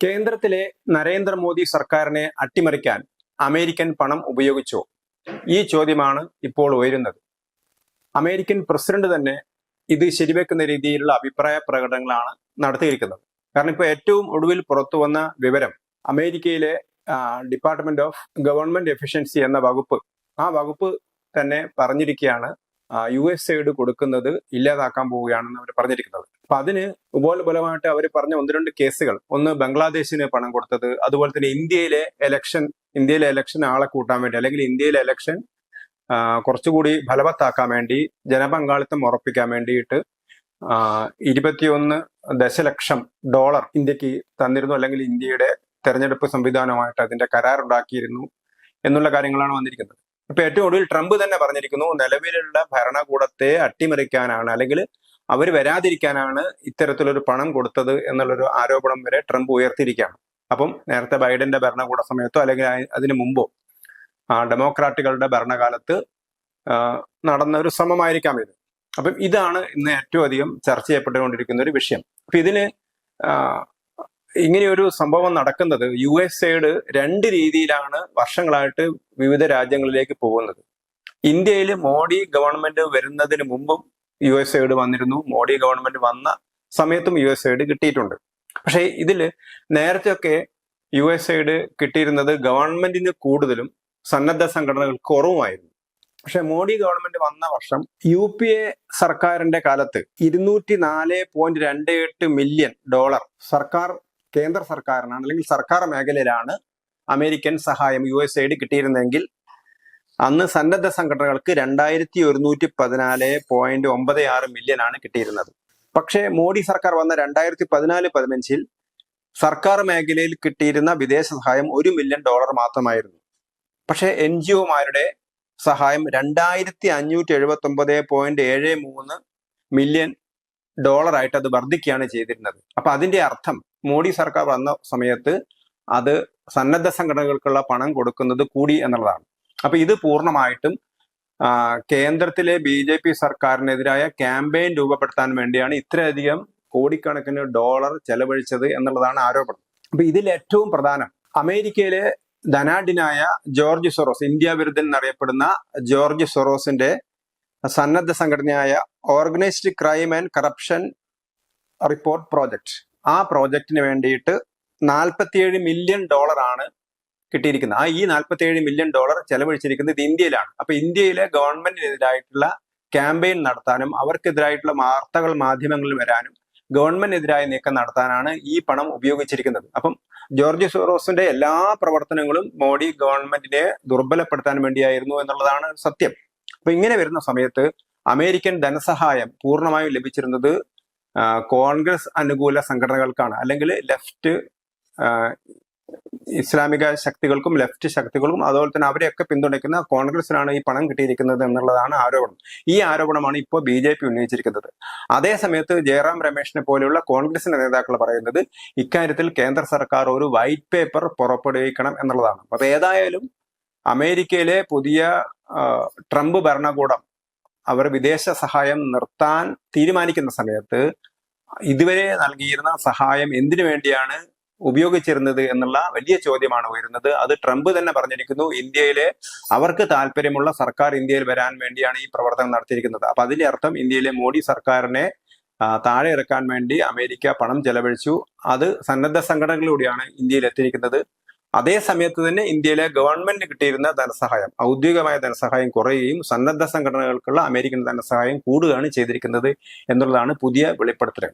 കേന്ദ്രത്തിലെ നരേന്ദ്രമോദി സർക്കാരിനെ അട്ടിമറിക്കാൻ അമേരിക്കൻ പണം ഉപയോഗിച്ചോ? ഈ ചോദ്യമാണ് ഇപ്പോൾ ഉയരുന്നത്. അമേരിക്കൻ പ്രസിഡന്റ് തന്നെ ഇത് ശരിവെക്കുന്ന രീതിയിലുള്ള അഭിപ്രായ പ്രകടനങ്ങളാണ് നടത്തിയിരിക്കുന്നത്. കാരണം ഇപ്പോൾ ഏറ്റവും ഒടുവിൽ പുറത്തു വന്ന വിവരം അമേരിക്കയിലെ ഡിപ്പാർട്ട്മെന്റ് ഓഫ് ഗവൺമെന്റ് എഫിഷ്യൻസി എന്ന വകുപ്പ് ആ വകുപ്പ് തന്നെ പറഞ്ഞിരിക്കുകയാണ് യു എസ് എയുടെ കൊടുക്കുന്നത് ഇല്ലാതാക്കാൻ പോവുകയാണെന്ന് അവർ പറഞ്ഞിരിക്കുന്നത്. അപ്പൊ അതിന് ഉപോത്ബലമായിട്ട് അവർ പറഞ്ഞ ഒന്ന് രണ്ട് കേസുകൾ. ഒന്ന് ബംഗ്ലാദേശിന് പണം കൊടുത്തത് അതുപോലെ തന്നെ ഇന്ത്യയിലെ എലക്ഷൻ ഇന്ത്യയിലെ എലക്ഷൻ ആളെ കൂട്ടാൻ വേണ്ടി അല്ലെങ്കിൽ ഇന്ത്യയിലെ എലക്ഷൻ കുറച്ചുകൂടി ഫലവത്താക്കാൻ വേണ്ടി ജനപങ്കാളിത്തം ഉറപ്പിക്കാൻ വേണ്ടിയിട്ട് ഇരുപത്തിയൊന്ന് ദശലക്ഷം ഡോളർ ഇന്ത്യയ്ക്ക് തന്നിരുന്നു അല്ലെങ്കിൽ ഇന്ത്യയുടെ തെരഞ്ഞെടുപ്പ് സംവിധാനമായിട്ട് അതിന്റെ കരാറുണ്ടാക്കിയിരുന്നു എന്നുള്ള കാര്യങ്ങളാണ് വന്നിരിക്കുന്നത്. ഇപ്പൊ ഏറ്റവും ഒടുവിൽ ട്രംപ് തന്നെ പറഞ്ഞിരിക്കുന്നു നിലവിലുള്ള ഭരണകൂടത്തെ അട്ടിമറിക്കാനാണ് അല്ലെങ്കിൽ അവർ വരാതിരിക്കാനാണ് ഇത്തരത്തിലൊരു പണം കൊടുത്തത് എന്നുള്ളൊരു ആരോപണം വരെ ട്രംപ് ഉയർത്തിയിരിക്കുകയാണ്. അപ്പം നേരത്തെ ബൈഡന്റെ ഭരണകൂട സമയത്തോ അല്ലെങ്കിൽ അതിനു മുമ്പോ ഡെമോക്രാറ്റുകളുടെ ഭരണകാലത്ത് നടന്ന ഒരു ശ്രമമായിരിക്കാം ഇത്. അപ്പം ഇതാണ് ഇന്ന് ഏറ്റവും അധികം ചർച്ച ചെയ്യപ്പെട്ടുകൊണ്ടിരിക്കുന്ന ഒരു വിഷയം. അപ്പൊ ഇതിന് ഇങ്ങനെയൊരു സംഭവം നടക്കുന്നത് യു എസ് എയുടെ രണ്ട് രീതിയിലാണ് വർഷങ്ങളായിട്ട് വിവിധ രാജ്യങ്ങളിലേക്ക് പോകുന്നത്. ഇന്ത്യയിൽ മോഡി ഗവൺമെന്റ് വരുന്നതിന് മുമ്പും യു എസ് എയുടെ വന്നിരുന്നു. മോഡി ഗവൺമെന്റ് വന്ന സമയത്തും യു എസ് എയുടെ കിട്ടിയിട്ടുണ്ട്. പക്ഷേ ഇതിൽ നേരത്തെയൊക്കെ യു എസ് എയുടെ കിട്ടിയിരുന്നത് ഗവൺമെന്റിന് കൂടുതലും സന്നദ്ധ സംഘടനകൾ കുറവുമായിരുന്നു. പക്ഷെ മോഡി ഗവൺമെന്റ് വന്ന വർഷം യു പി എ സർക്കാരിന്റെ കാലത്ത് ഇരുന്നൂറ്റി നാല് പോയിന്റ് രണ്ട് എട്ട് മില്യൺ ഡോളർ സർക്കാർ കേന്ദ്ര സർക്കാരിനാണ് അല്ലെങ്കിൽ സർക്കാർ മേഖലയിലാണ് അമേരിക്കൻ സഹായം യു എസ് എയ്ഡ് കിട്ടിയിരുന്നെങ്കിൽ അന്ന് സന്നദ്ധ സംഘടനകൾക്ക് രണ്ടായിരത്തി ഒരുന്നൂറ്റി പതിനാല് പോയിന്റ് ഒമ്പത് ആറ് മില്യൺ ആണ് കിട്ടിയിരുന്നത്. പക്ഷേ മോഡി സർക്കാർ വന്ന രണ്ടായിരത്തി പതിനാല് പതിനഞ്ചിൽ സർക്കാർ മേഖലയിൽ കിട്ടിയിരുന്ന വിദേശ സഹായം ഒരു മില്യൺ ഡോളർ മാത്രമായിരുന്നു. പക്ഷേ എൻ ജി ഒമാരുടെ സഹായം രണ്ടായിരത്തി അഞ്ഞൂറ്റി എഴുപത്തി ഒമ്പത് പോയിന്റ് ഏഴ് മൂന്ന് മില്യൺ ഡോളറായിട്ട് അത് വർദ്ധിക്കുകയാണ് ചെയ്തിരുന്നത്. അപ്പൊ അതിന്റെ അർത്ഥം മോഡി സർക്കാർ വന്ന സമയത്ത് അത് സന്നദ്ധ സംഘടനകൾക്കുള്ള പണം കൊടുക്കുന്നത് കൂടി എന്നുള്ളതാണ്. അപ്പൊ ഇത് പൂർണമായിട്ടും കേന്ദ്രത്തിലെ ബി ജെ പി സർക്കാരിനെതിരായ ക്യാമ്പയിൻ രൂപപ്പെടുത്താൻ വേണ്ടിയാണ് ഇത്രയധികം കോടിക്കണക്കിന് ഡോളർ ചെലവഴിച്ചത് എന്നുള്ളതാണ് ആരോപണം. അപ്പൊ ഇതിൽ ഏറ്റവും പ്രധാനം അമേരിക്കയിലെ ധനാഢ്യനായ ജോർജ് സൊറോസ് ഇന്ത്യ വിരുദ്ധൻ എന്നറിയപ്പെടുന്ന ജോർജ് സൊറോസിന്റെ സന്നദ്ധ സംഘടനയായ organised crime and corruption report project ആ പ്രോജക്റ്റിന് വേണ്ടിയിട്ട് നാൽപ്പത്തിയേഴ് മില്യൺ ഡോളർ ആണ് കിട്ടിയിരിക്കുന്നത്. ആ ഈ നാൽപ്പത്തിയേഴ് മില്യൺ ഡോളർ ചെലവഴിച്ചിരിക്കുന്നത് ഇന്ത്യയിലാണ്. അപ്പൊ ഇന്ത്യയിലെ ഗവൺമെന്റിനെതിരായിട്ടുള്ള ക്യാമ്പയിൻ നടത്താനും അവർക്കെതിരായിട്ടുള്ള വാർത്തകൾ മാധ്യമങ്ങളിൽ വരാനും ഗവൺമെന്റിനെതിരായ നീക്കം നടത്താനാണ് ഈ പണം ഉപയോഗിച്ചിരിക്കുന്നത്. അപ്പം ജോർജ് സോറോസിന്റെ എല്ലാ പ്രവർത്തനങ്ങളും മോഡി ഗവൺമെന്റിനെ ദുർബലപ്പെടുത്താൻ വേണ്ടിയായിരുന്നു എന്നുള്ളതാണ് സത്യം. അപ്പൊ ഇങ്ങനെ വരുന്ന സമയത്ത് അമേരിക്കൻ ധനസഹായം പൂർണമായും ലഭിച്ചിരുന്നത് കോൺഗ്രസ് അനുകൂല സംഘടനകൾക്കാണ്. അല്ലെങ്കിൽ ലെഫ്റ്റ് ഇസ്ലാമിക ശക്തികൾക്കും ലെഫ്റ്റ് ശക്തികൾക്കും അതുപോലെ തന്നെ അവരെയൊക്കെ പിന്തുണയ്ക്കുന്ന കോൺഗ്രസിനാണ് ഈ പണം കിട്ടിയിരിക്കുന്നത് എന്നുള്ളതാണ് ആരോപണം. ഈ ആരോപണമാണ് ഇപ്പോൾ ബി ജെ പി ഉന്നയിച്ചിരിക്കുന്നത്. അതേസമയത്ത് ജയറാം രമേശിനെ പോലെയുള്ള കോൺഗ്രസിന്റെ നേതാക്കൾ പറയുന്നത് ഇക്കാര്യത്തിൽ കേന്ദ്ര സർക്കാർ ഒരു വൈറ്റ് പേപ്പർ പുറപ്പെടുവിക്കണം എന്നുള്ളതാണ്. അപ്പൊ ഏതായാലും അമേരിക്കയിലെ പുതിയ ട്രംപ് ഭരണകൂടം അവർ വിദേശ സഹായം നിർത്താൻ തീരുമാനിക്കുന്ന സമയത്ത് ഇതുവരെ നൽകിയിരുന്ന സഹായം എന്തിനു വേണ്ടിയാണ് ഉപയോഗിച്ചിരുന്നത് എന്നുള്ള വലിയ ചോദ്യമാണ് ഉയരുന്നത്. അത് ട്രംപ് തന്നെ പറഞ്ഞിരിക്കുന്നു ഇന്ത്യയിലെ അവർക്ക് താല്പര്യമുള്ള സർക്കാർ ഇന്ത്യയിൽ വരാൻ വേണ്ടിയാണ് ഈ പ്രവർത്തനം നടത്തിയിരിക്കുന്നത്. അപ്പൊ അതിന്റെ അർത്ഥം ഇന്ത്യയിലെ മോഡി സർക്കാരിനെ താഴെ ഇറക്കാൻ വേണ്ടി അമേരിക്ക പണം ചെലവഴിച്ചു. അത് സന്നദ്ധ സംഘടനകളിലൂടെയാണ് ഇന്ത്യയിൽ എത്തിയിരിക്കുന്നത്. അതേ സമയത്ത് തന്നെ ഇന്ത്യയിലെ ഗവൺമെന്റ് കിട്ടിയിരുന്ന ധനസഹായം ഔദ്യോഗികമായ ധനസഹായം കുറയുകയും സന്നദ്ധ സംഘടനകൾക്കുള്ള അമേരിക്കൻ ധനസഹായം കൂടുകയാണ് ചെയ്തിരിക്കുന്നത് എന്നുള്ളതാണ് പുതിയ വെളിപ്പെടുത്തൽ